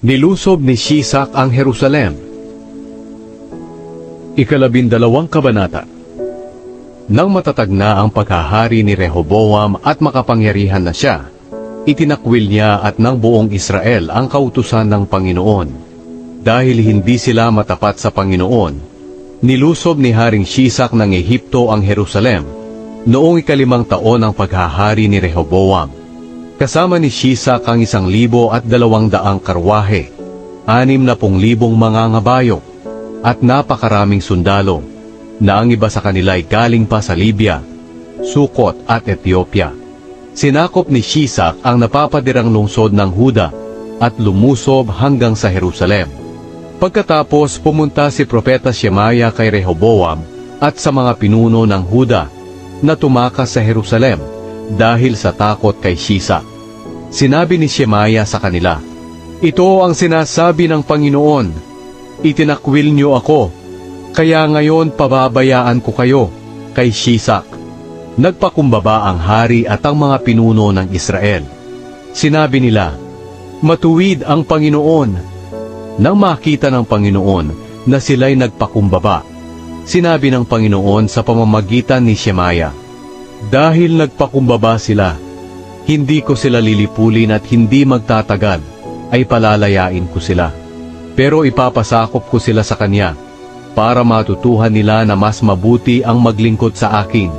Nilusob ni Shisak ang Jerusalem. Ikalabindalawang kabanata Nang matatag na ang pagkahari ni Rehoboam at makapangyarihan na siya, itinakwil niya at ng buong Israel ang kautusan ng Panginoon. Dahil hindi sila matapat sa Panginoon, nilusob ni Haring Shisak ng Ehipto ang Jerusalem noong ikalimang taon ng paghahari ni Rehoboam. Kasama ni Shisak ang isang libo at dalawang daang karwahe, anim na pong libong mga ngabayo, at napakaraming sundalo, na ang iba sa kanila ay galing pa sa Libya, Sukot at Ethiopia. Sinakop ni Shisak ang napapadirang lungsod ng Huda at lumusob hanggang sa Jerusalem. Pagkatapos pumunta si Propeta Shemaya kay Rehoboam at sa mga pinuno ng Huda na tumakas sa Jerusalem dahil sa takot kay Shisa. Sinabi ni Shemaya sa kanila, Ito ang sinasabi ng Panginoon, Itinakwil niyo ako, kaya ngayon pababayaan ko kayo kay Shisak. Nagpakumbaba ang hari at ang mga pinuno ng Israel. Sinabi nila, Matuwid ang Panginoon. Nang makita ng Panginoon na sila'y nagpakumbaba, sinabi ng Panginoon sa pamamagitan ni Shemaya, Dahil nagpakumbaba sila, hindi ko sila lilipulin at hindi magtatagal, ay palalayain ko sila. Pero ipapasakop ko sila sa Kanya, para matutuhan nila na mas mabuti ang maglingkod sa akin,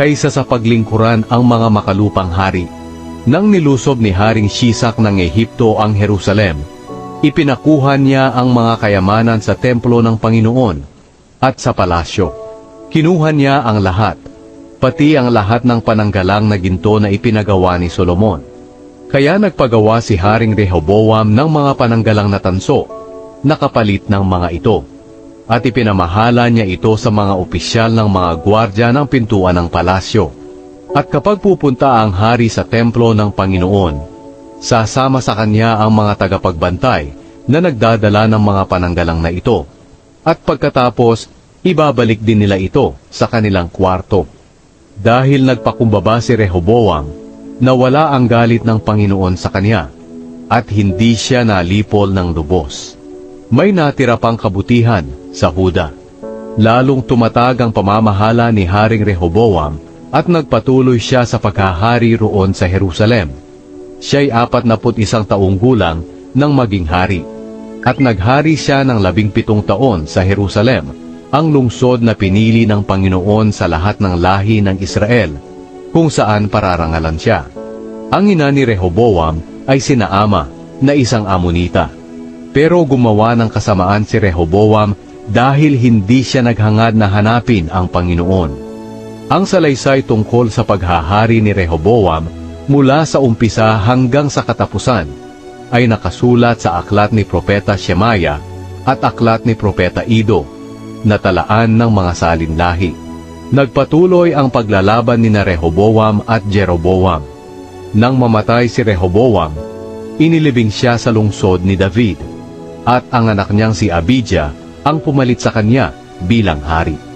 kaysa sa paglingkuran ang mga makalupang hari. Nang nilusob ni Haring Shisak ng Ehipto ang Jerusalem, ipinakuha niya ang mga kayamanan sa templo ng Panginoon at sa palasyo. Kinuha niya ang lahat, pati ang lahat ng pananggalang na ginto na ipinagawa ni Solomon. Kaya nagpagawa si Haring Rehoboam ng mga pananggalang na tanso, nakapalit ng mga ito. At ipinamahala niya ito sa mga opisyal ng mga gwardya ng pintuan ng palasyo. At kapag pupunta ang hari sa templo ng Panginoon, sasama sa kanya ang mga tagapagbantay na nagdadala ng mga pananggalang na ito. At pagkatapos, ibabalik din nila ito sa kanilang kwarto. Dahil nagpakumbaba si Rehoboam, nawala ang galit ng Panginoon sa kanya, at hindi siya nalipol ng lubos. May natira pang kabutihan sa Huda. Lalong tumatag ang pamamahala ni Haring Rehoboam at nagpatuloy siya sa pagkahari roon sa Jerusalem. Siya'y apat isang taong gulang nang maging hari. At naghari siya ng labing pitong taon sa Jerusalem, ang lungsod na pinili ng Panginoon sa lahat ng lahi ng Israel, kung saan pararangalan siya. Ang ina ni Rehoboam ay sinaama na isang amonita. Pero gumawa ng kasamaan si Rehoboam dahil hindi siya naghangad na hanapin ang Panginoon. Ang salaysay tungkol sa paghahari ni Rehoboam mula sa umpisa hanggang sa katapusan ay nakasulat sa aklat ni Propeta Shemaya at aklat ni Propeta Ido na talaan ng mga salinlahi. Nagpatuloy ang paglalaban ni na Rehoboam at Jeroboam. Nang mamatay si Rehoboam, inilibing siya sa lungsod ni David at ang anak niyang si Abijah ang pumalit sa kanya bilang hari.